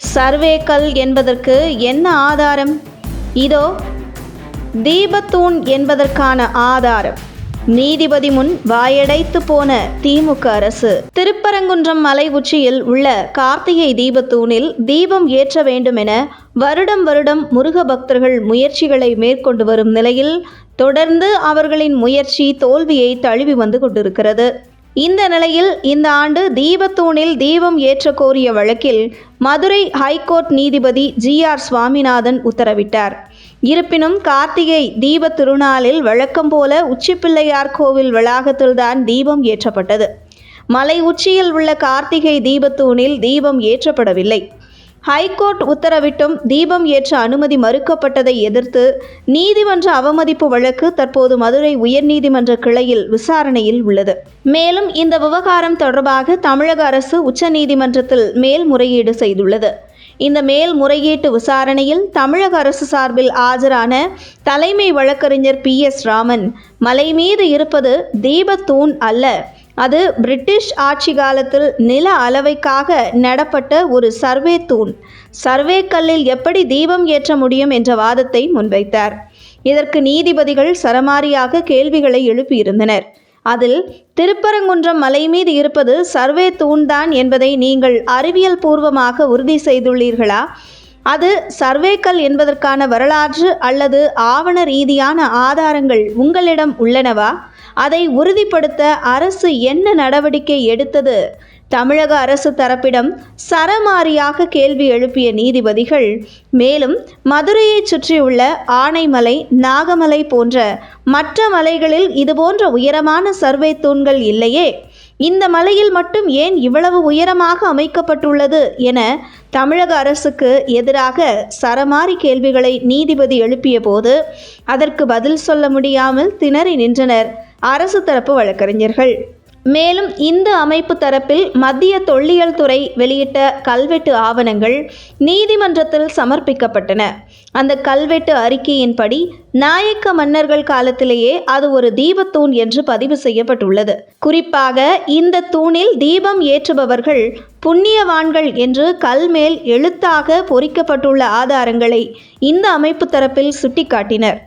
சர்வேக்கல் என்பதற்கு என்ன ஆதாரம்? இதோ தீபத்தூண் என்பதற்கான ஆதாரம். நீதிபதி முன் வாயடைத்து போன திமுக அரசு. திருப்பரங்குன்றம் மலை உச்சியில் உள்ள கார்த்திகை தீபத்தூணில் தீபம் ஏற்ற வேண்டும் என வருடம் வருடம் முருக பக்தர்கள் முயற்சிகளை மேற்கொண்டு வரும் நிலையில் தொடர்ந்து அவர்களின் முயற்சி தோல்வியை தழுவி வந்து கொண்டிருக்கிறது. இந்த நிலையில் இந்த ஆண்டு தீபத்தூணில் தீபம் ஏற்ற கோரிய வழக்கில் மதுரை ஹைகோர்ட் நீதிபதி ஜி ஆர் சுவாமிநாதன் உத்தரவிட்டார். இருப்பினும் கார்த்திகை தீப திருநாளில் வழக்கம் போல உச்சிப்பிள்ளையார் கோவில் வளாகத்தில்தான் தீபம் ஏற்றப்பட்டது. மலை உச்சியில் உள்ள கார்த்திகை தீபத்தூணில் தீபம் ஏற்றப்படவில்லை. ஹைகோர்ட் உத்தரவிட்டும் தீபம் ஏற்ற அனுமதி மறுக்கப்பட்டதை எதிர்த்து நீதிமன்ற அவமதிப்பு வழக்கு தற்போது மதுரை உயர்நீதிமன்ற கிளையில் விசாரணையில் உள்ளது. மேலும் இந்த விவகாரம் தொடர்பாக தமிழக அரசு உச்சநீதிமன்றத்தில் மேல்முறையீடு செய்துள்ளது. இந்த மேல்முறையீட்டு விசாரணையில் தமிழக அரசு சார்பில் ஆஜரான தலைமை வழக்கறிஞர் பி எஸ் ராமன் மலை மீது இருப்பது தீபத்தூண் அல்ல அது பிரிட்டிஷ் ஆட்சி காலத்தில் நில அளவைக்காக நடப்பட்ட ஒரு சர்வே தூண். சர்வே கல்லில் எப்படி தீபம் ஏற்ற முடியும் என்ற வாதத்தை முன்வைத்தார். இதற்கு நீதிபதிகள் சரமாரியாக கேள்விகளை எழுப்பியிருந்தனர். அதில் திருப்பரங்குன்றம் மலை மீது இருப்பது சர்வே தூண்தான் என்பதை நீங்கள் அறிவியல் பூர்வமாக உறுதி செய்துள்ளீர்களா? அது சர்வேக்கல் என்பதற்கான வரலாற்று அல்லது ஆவண ரீதியான ஆதாரங்கள் உங்களிடம் உள்ளனவா? அதை உறுதிப்படுத்த அரசு என்ன நடவடிக்கை எடுத்தது? தமிழக அரசு தரப்பிடம் சரமாரியாக கேள்வி எழுப்பிய நீதிபதிகள் மேலும் மதுரையைச் சுற்றியுள்ள ஆனைமலை நாகமலை போன்ற மற்ற மலைகளில் இதுபோன்ற உயரமான சர்வே தூண்கள் இல்லையே? இந்த மலையில் மட்டும் ஏன் இவ்வளவு உயரமாக அமைக்கப்பட்டுள்ளது என தமிழக அரசுக்கு எதிராக சரமாரி கேள்விகளை நீதிபதி எழுப்பிய போது அதற்கு பதில் சொல்ல முடியாமல் திணறி நின்றனர். அரசு தரப்பு வழக்கறிஞர்கள். மேலும் இந்த அமைப்பு தரப்பில் மத்திய தொல்லியல் துறை வெளியிட்ட கல்வெட்டு ஆவணங்கள் நீதிமன்றத்தில் சமர்ப்பிக்கப்பட்டன. அந்த கல்வெட்டு அறிக்கையின்படி நாயக்க மன்னர்கள் காலத்திலேயே அது ஒரு தீபத்தூண் என்று பதிவு செய்யப்பட்டுள்ளது. குறிப்பாக இந்த தூணில் தீபம் ஏற்றுபவர்கள் புண்ணியவான்கள் என்று கல்மேல் எழுத்தாக பொறிக்கப்பட்டுள்ள ஆதாரங்களை இந்த அமைப்பு தரப்பில் சுட்டிக்காட்டினர்.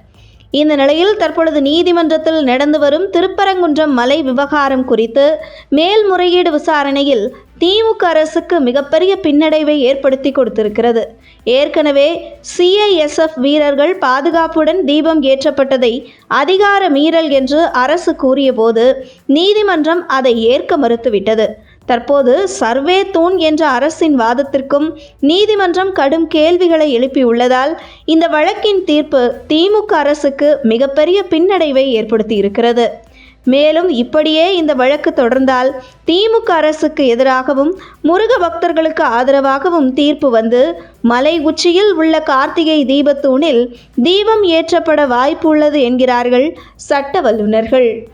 இந்த நிலையில் தற்பொழுது நீதிமன்றத்தில் நடந்து வரும் திருப்பரங்குன்றம் மலை விவகாரம் குறித்து மேல்முறையீடு விசாரணையில் திமுக அரசுக்கு மிகப்பெரிய பின்னடைவை ஏற்படுத்தி கொடுத்திருக்கிறது. ஏற்கனவே சிஐஎஸ்எஃப் வீரர்கள் பாதுகாப்புடன் தீபம் ஏற்றப்பட்டதை அதிகார மீறல் என்று அரசு கூறியபோது நீதிமன்றம் அதை ஏற்க மறுத்துவிட்டது. தற்போது சர்வே தூண் என்ற அரசின் வாதத்திற்கும் நீதிமன்றம் கடும் கேள்விகளை எழுப்பியுள்ளதால் இந்த வழக்கின் தீர்ப்பு திமுக அரசுக்கு மிகப்பெரிய பின்னடைவை ஏற்படுத்தி இருக்கிறது மேலும் இப்படியே இந்த வழக்கு தொடர்ந்தால் திமுக அரசுக்கு எதிராகவும் முருக பக்தர்களுக்கு ஆதரவாகவும் தீர்ப்பு வந்து மலை உச்சியில் உள்ள கார்த்திகை தீபத்தூணில் தீபம் ஏற்றப்பட வாய்ப்பு உள்ளது என்கிறார்கள் சட்ட வல்லுநர்கள்.